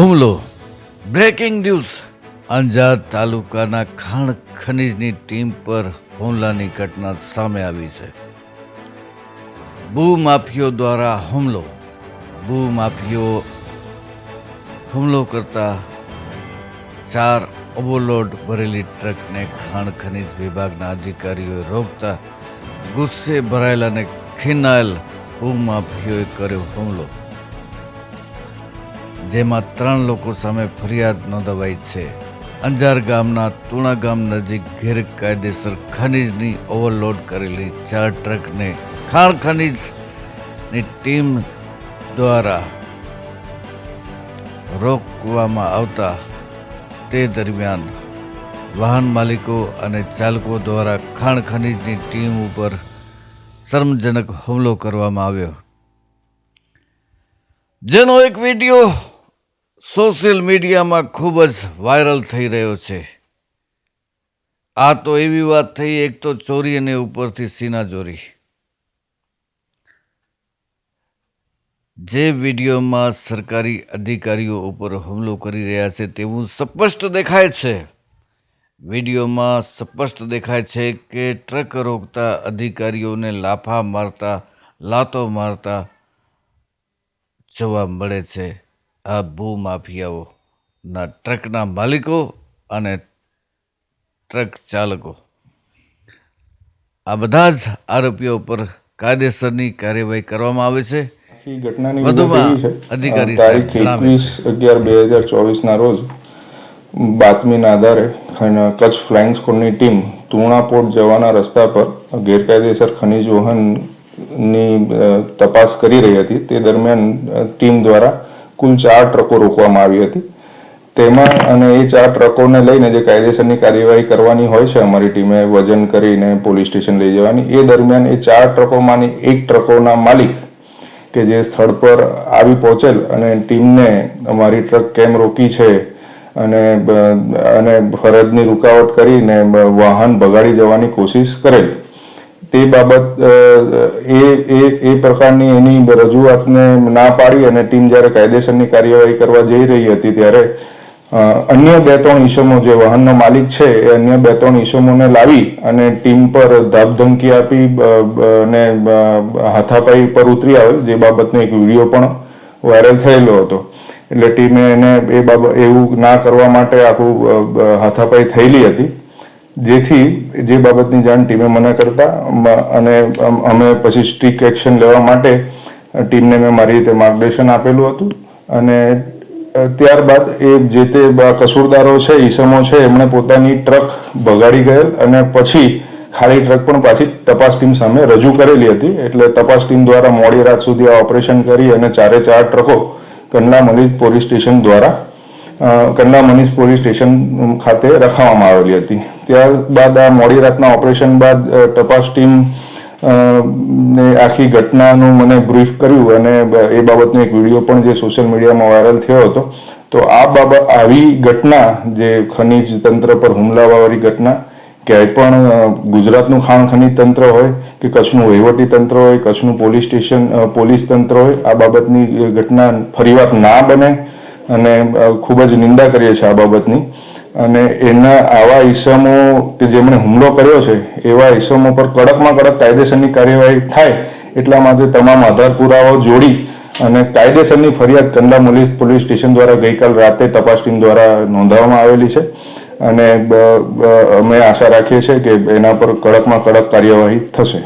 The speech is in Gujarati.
હુમલો બ્રેકિંગ ન્યૂઝ અંજાર તાલુકાના ખાણ ખનીજની ટીમ પર હુમલાની ઘટના સામે આવી છે. ભૂમાફીઓ દ્વારા હુમલો. ભૂમાફીઓ હુમલો કરતા ચાર ઓવરલોડ ભરેલી ટ્રકને ખાણ ખનીજ વિભાગના અધિકારીઓએ રોકતા ગુસ્સે ભરાયેલા અને ખીનાયેલ ભૂમાફીઓએ કર્યો હુમલો. જેમાં ત્રણ લોકો સામે ફરિયાદ નોંધાવાઈ છે. અંજાર ગામના તુણા ગામ નજીક ગેરકાયદેસર ખનીજની ઓવરલોડ કરેલી ચાર ટ્રકને ખાણ ખનીજની ટીમ દ્વારા રોકવામાં આવતા તે દરમિયાન વાહન માલિકો અને ચાલકો દ્વારા ખાણ ખનીજની ટીમ ઉપર શરમજનક હુમલો કરવામાં આવ્યો. જેનો એક વીડિયો સોશિયલ મીડિયામાં ખૂબ જ વાયરલ થઈ રહ્યો છે. આ તો એવી વાત થઈ, એક તો ચોરી અને ઉપરથી સીના ચોરી જે વિડીયોમાં સરકારી અધિકારીઓ ઉપર હુમલો કરી રહ્યા છે તેવું સ્પષ્ટ દેખાય છે. વિડીયોમાં સ્પષ્ટ દેખાય છે કે ટ્રક રોકતા અધિકારીઓને લાફા મારતા, લાતો મારતા જોવા મળે છે. આ ભૂમાફિયાઓના ટ્રકના માલિકો અને ટ્રક ચાલકો. આ બધા જ આરોપીઓ પર કાયદેસરની કાર્યવાહી કરવામાં આવે છે. તારીખ એકવીસ અગિયાર બે હજાર ચોવીસના રોજ બાતમીના આધારે કચ્છ ફ્લાઇંગ સ્કૂલની ટીમ તુણાપોર્ટ જવાના રસ્તા પર ગેરકાયદેસર ખનિજ વહનની તપાસ કરી રહી હતી. તે દરમિયાન ટીમ દ્વારા કુલ ચાર ટ્રકો રોકવામાં આવી હતી. તેમાં અને એ ચાર ટ્રકોને લઈને જે કાયદેસરની કાર્યવાહી કરવાની હોય છે, અમારી ટીમે વજન કરીને પોલીસ સ્ટેશન લઈ જવાની, એ દરમિયાન એ ચાર ટ્રકોમાંની એક ટ્રકોના માલિક કે જે સ્થળ પર આવી પહોંચેલ અને ટીમને અમારી ટ્રક કેમ રોકી છે અને અને ફરજની રૂકાવટ કરીને વાહન ભગાડી જવાની કોશિશ કરેલ. તે બાબત એ એ એ પ્રકારની એની રજૂઆતને ના પાડી અને ટીમ જ્યારે કાયદેસરની કાર્યવાહી કરવા જઈ રહી હતી ત્યારે અન્ય બે ત્રણ ઈસમો જે વાહનનો માલિક છે એ અન્ય બે ત્રણ ઈસમોને લાવી અને ટીમ પર ધાકધમકી આપી અને હાથાપાઈ પર ઉતરી આવેલ, જે બાબતનો એક વીડિયો પણ વાયરલ થયેલો હતો. એટલે ટીમે એને એ બાબત, એવું ના કરવા માટે આખું હાથાપાઈ થયેલી હતી. જેથી જે બાબતની જાણ ટીમે મને કરતા અને અમે પછી સ્ટ્રિક્ટ એક્શન લેવા માટે ટીમને મેં મારી રીતે માર્ગદર્શન આપેલું હતું. અને ત્યારબાદ એ જે તે કસૂરદારો છે, ઈસમો છે, એમણે પોતાની ટ્રક ભગાડી ગયેલ અને પછી ખાલી ટ્રક પણ પાછી તપાસ ટીમ સામે રજૂ કરેલી હતી. એટલે તપાસ ટીમ દ્વારા મોડી રાત સુધી આ ઓપરેશન કરી અને ચારે ચાર ટ્રકો કંડલા મલિક પોલીસ સ્ટેશન દ્વારા કંડલા મનીષ પોલીસ સ્ટેશન ખાતે રખાવવામાં આવેલી હતી. ત્યારબાદ આ મોડી રાતના ઓપરેશન બાદ તપાસ ટીમ ને આખી ઘટનાનું મને બ્રીફ કર્યું અને એ બાબતનો એક વીડિયો પણ જે સોશિયલ મીડિયામાં વાયરલ થયો હતો. તો આ બાબત, આવી ઘટના, જે ખનિજ તંત્ર પર હુમલાવાળી ઘટના, ક્યાંય પણ ગુજરાતનું ખાણ ખનિજ તંત્ર હોય કે કચ્છનું વહીવટી તંત્ર હોય, કચ્છનું પોલીસ સ્ટેશન પોલીસ તંત્ર હોય, આ બાબતની ઘટના ફરીવાર ના બને. અને ખૂબ જ નિંદા કરીએ છીએ આ બાબતની. અને એના આવા ઈસમો કે જેમણે હુમલો કર્યો છે, એવા ઈસમો પર કડકમાં કડક કાયદેસરની કાર્યવાહી થાય એટલા માટે તમામ આધાર પુરાવાઓ જોડી અને કાયદેસરની ફરિયાદ કંડલા પોલીસ સ્ટેશન દ્વારા ગઈકાલ રાતે તપાસ ટીમ દ્વારા નોંધાવવામાં આવેલી છે. અને અમે આશા રાખીએ છીએ કે એના પર કડકમાં કડક કાર્યવાહી થશે.